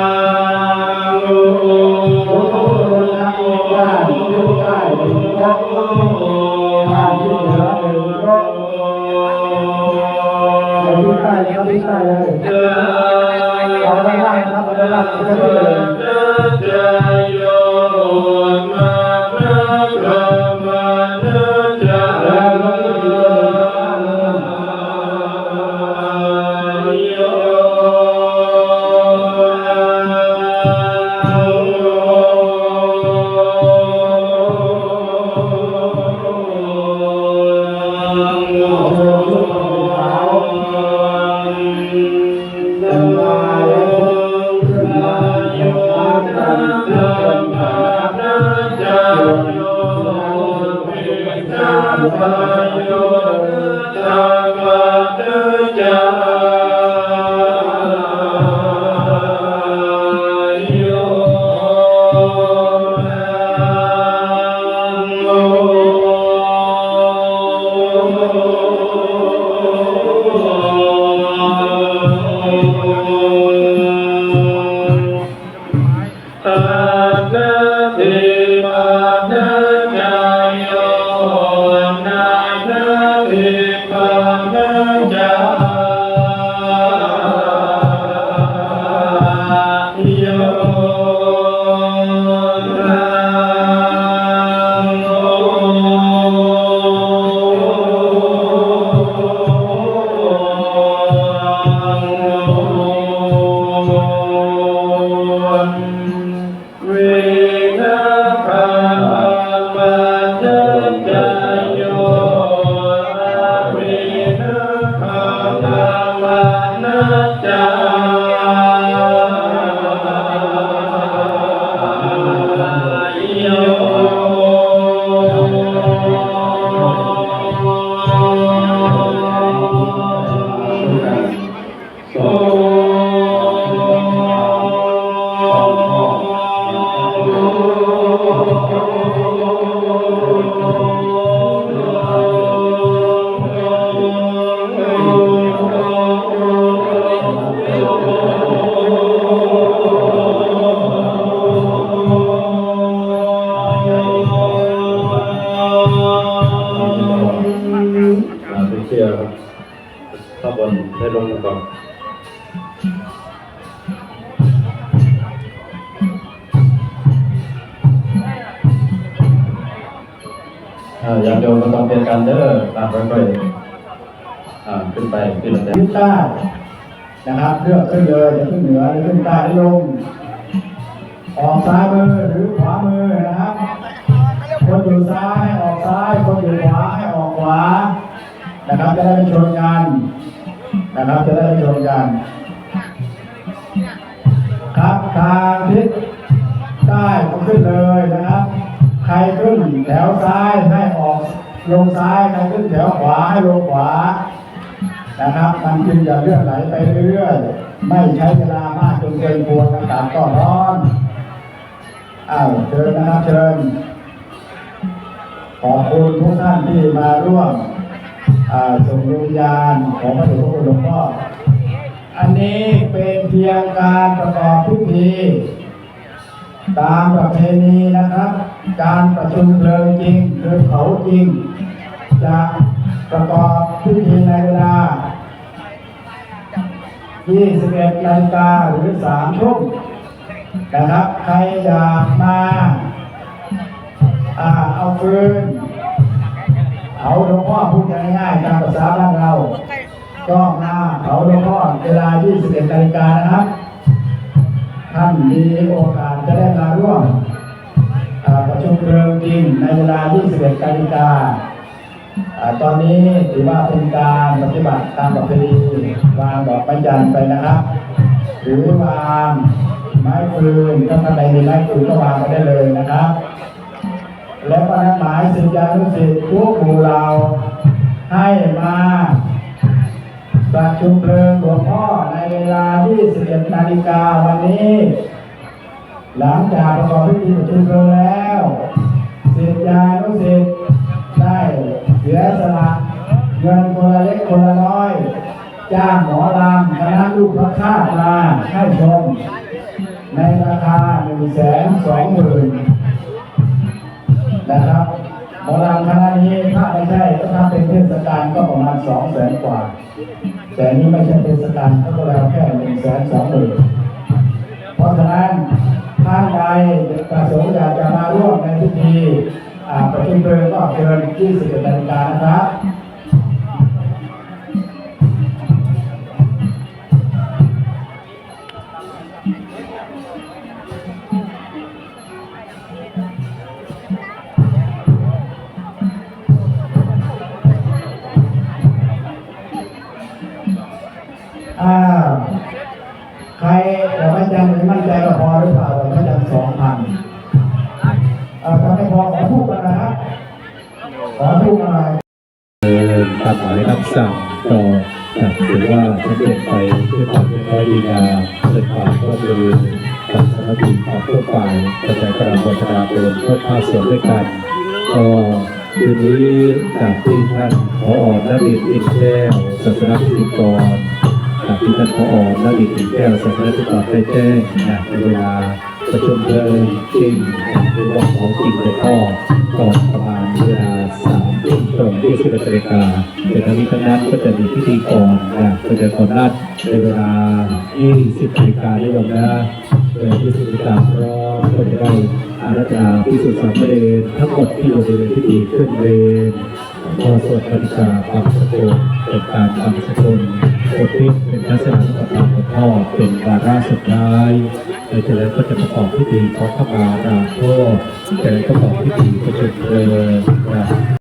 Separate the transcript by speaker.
Speaker 1: อ ได้ลงมาก่อนอ่าอย่างโยมก็ต้องเป็นการเด้อตามค่อยๆอ่าขึ้นไปขึ้นแต่
Speaker 2: ขึ้นใต้นะครับเลือกขึ้นเลยจะขึ้นเหนือหรือขึ้นใต้หรือลงออกซ้ายมือหรือขวามือนะครับคนอยู่ซ้ายให้ออกซ้าย คนอยู่ขวาให้ออกขวานะครับจะได้ไม่ชนกัน นะครับจะได้ไม่ชนกันครับทางทิศใต้ก็ขึ้นเลยนะครับ ใครขึ้นแถวซ้ายให้ออกลงซ้ายใครขึ้นแถวขวาให้ลงขวานะครับมันจึงจะเลื่อนไหลไปเรื่อยๆไม่ใช้เวลามากจนเกินควรอากาศก็ร้อนอ้าวเชิญนะครับเชิญขอบคุณทุกท่านที่มาร่วม ส่งดวงญาณของพระเดชพระคุณหลวงพ่อ อันนี้เป็นเพียงการประกอบพิธีตามประเพณีนะครับ การประชุมเพลิงจริงคือเผาจริง จะประกอบพิธีในเวลา 21นาฬิกาหรือ3ทุ่มนะครับใครอยากมาอ่าเอาฟืน เอาหลวงพ่อพูดง่ายๆตามภาษาบ้านเราก็มาเขาหลวงพ่อเวลา 21นาฬิกานะครับ ท่านมีโอกาสจะได้มาร่วมประชุมเพลิงจริงในเวลา 21นาฬิกาอ่าตอนนี้ถือว่าเป็นการปฏิบัติตามประเพณีวางดอกไม้จันทร์ไปนะครับ หรือวางไม้ฟืนถ้าท่านใดมีไม้ฟืนก็วางไปได้เลยนะครับ และก็นัดหมายสิทธิานุสิทธิ์ทุกหมู่เราให้มาประชุมเพลิงหลวงพ่อในเวลา 21นาฬิกาวันนี้ หลังจากประกอบพิธีประชุมเพลิงแล้วสิทธิานุสิทธิ์ได้เสียสละเงินคนละเล็กคนละน้อยจ้างหมอลำคณะลูกพระคาตมาให้ชม ในราคาหนึ่งแสนสองหมื่ นะครับหมอลำคณะนี้ถ้าไม่ใช่ถ้าเป็นเทศกาลก็ประมาณสองแสนกว่า แต่นี้ไม่ใช่เทศกาลก็เราแค่หนึ่งแสนสองหมื่นเพราะฉะนั้นท่านใดประสงค์อยากจะมาร่วมในพิธีอ่าประชุมเพลิงก็เชิญที่สิบเอ็ดนาฬิกานะครับ อ่าใครแต่ไม่จำไม่มั่นใจก็พอหรือเปล่าไม่จำสองพันเอ่าถ้าไม่พอขอพูดกันนะครับขอพูดกันหน่อย
Speaker 3: เดินตามหมายรับสั่งต่อจากถือว่าสำเร็จไปด้วยความเรียบร้อยดีงามเกิดความร่วมมือกับสมาชิกของทุกฝ่ายกระจายกำลังวัฒนาเดินเพื่อภาคส่วนด้วยกันก็คืนนี้จากที่ท่านผอณดิตอินแก้วศาสนาพิธีกร จากที่ท่านผอณดิตอินแก้วศาสนพิธีกรได้แจ้งนะในเวลาประชุมเพลิงจริงในวันของจริงแต่ก็ก่อนประมาณเวลาสามทุ่มตรงที่สิบเอ็ดนาฬิกาแต่ทั้งนี้ทั้งนั้นก็จะมีพิธีกรนะก็จะคนนัดในเวลา20นาฬิกาได้ยมนะเวลา20นาฬิกาพร้อมก็จะได้อารัธนาพิสุทธิสามเณรทั้งหมดที่อยู่ในพิธีขึ้นเวร พอสวดปฏิกาความสกุลเป็นการทำสกุลโคทิศเป็นทัศนคติของพ่อเป็นวาระสุดท้ายในจากนั้นก็จะประกอบพิธีขอขมาลาโทษจากนั้นก็ประกอบพิธีประชุมเรือนะ